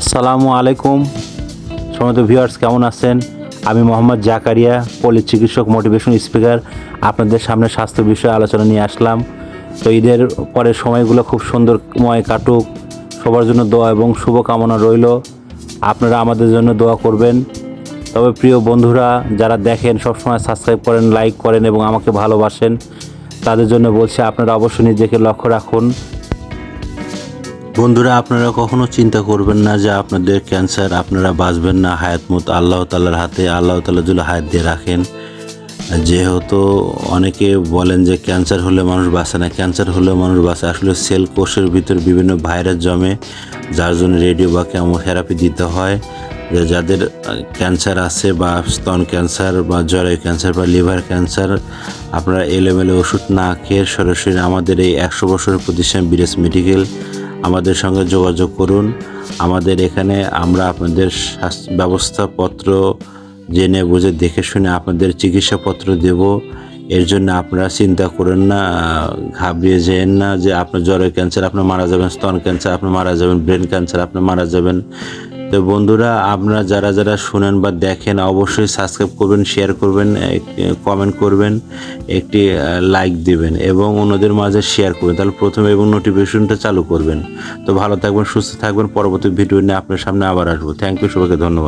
আসসালামু আলাইকুম। সমস্ত ভিউয়ার্স, কেমন আছেন? আমি মোহাম্মদ জাকারিয়া, পল্লী চিকিৎসক মোটিভেশন স্পিকার। আপনাদের সামনে স্বাস্থ্য বিষয়ে আলোচনা নিয়ে আসলাম। তো ঈদের পরে সময়গুলো খুব সুন্দরময় কাটুক। সবার জন্য দোয়া এবং শুভকামনা রইল। আপনারা আমাদের জন্য দোয়া করবেন। তবে প্রিয় বন্ধুরা, যারা দেখেন, সবসময় সাবস্ক্রাইব করেন, লাইক করেন এবং আমাকে ভালোবাসেন, তাদের জন্য বলছি আপনারা অবশ্যই নিজেকে লক্ষ্য রাখুন। বন্ধুরা, আপনারা কখনো চিন্তা করবেন না যে আপনাদের ক্যান্সার, আপনারা বাঁচবেন না। হায়াত হায়াতমত আল্লাহ তাল্লার হাতে, আল্লাহ যদি হায়াত দিয়ে রাখেন। যেহেতু অনেকে বলেন যে ক্যান্সার হলে মানুষ বাঁচে না, ক্যান্সার হলে মানুষ বাঁচে। আসলে সেল কোষের ভিতর বিভিন্ন ভাইরাস জমে, যার জন্য রেডিও বা কেমোথেরাপি দিতে হয়। যে যাদের ক্যান্সার আছে বা স্তন ক্যান্সার বা জরায়ু ক্যান্সার বা লিভার ক্যান্সার, আপনারা এলোমেলো ওষুধ না খেয়ে সরাসরি আমাদের এই একশো বছরের প্রতিষ্ঠান বিরেস মেডিকেল আমাদের সঙ্গে যোগাযোগ করুন। আমাদের এখানে আমরা আপনাদের ব্যবস্থাপত্র জেনে বুঝে দেখে শুনে আপনাদের চিকিৎসাপত্র দেব। এর জন্য আপনারা চিন্তা করেন না, ঘাবড়িয়ে যেন না যে আপনার জ্বরের ক্যান্সার আপনি মারা যাবেন, স্তন ক্যান্সার আপনি মারা যাবেন ব্রেন ক্যান্সার আপনি মারা যাবেন। তো বন্ধুরা, আপনারা যারা যারা শোনেন বা দেখেন, অবশ্যই সাবস্ক্রাইব করবেন শেয়ার করবেন কমেন্ট করবেন, একটি লাইক দিবেন এবং অন্যদের মাঝে শেয়ার করবেন। তাহলে প্রথমে এবং নোটিফিকেশনটা চালু করবেন। তো ভালো থাকবেন, সুস্থ থাকবেন। পরবর্তী ভিডিও নিয়ে আপনার সামনে আবার আসব। থ্যাংক ইউ সবাইকে ধন্যবাদ।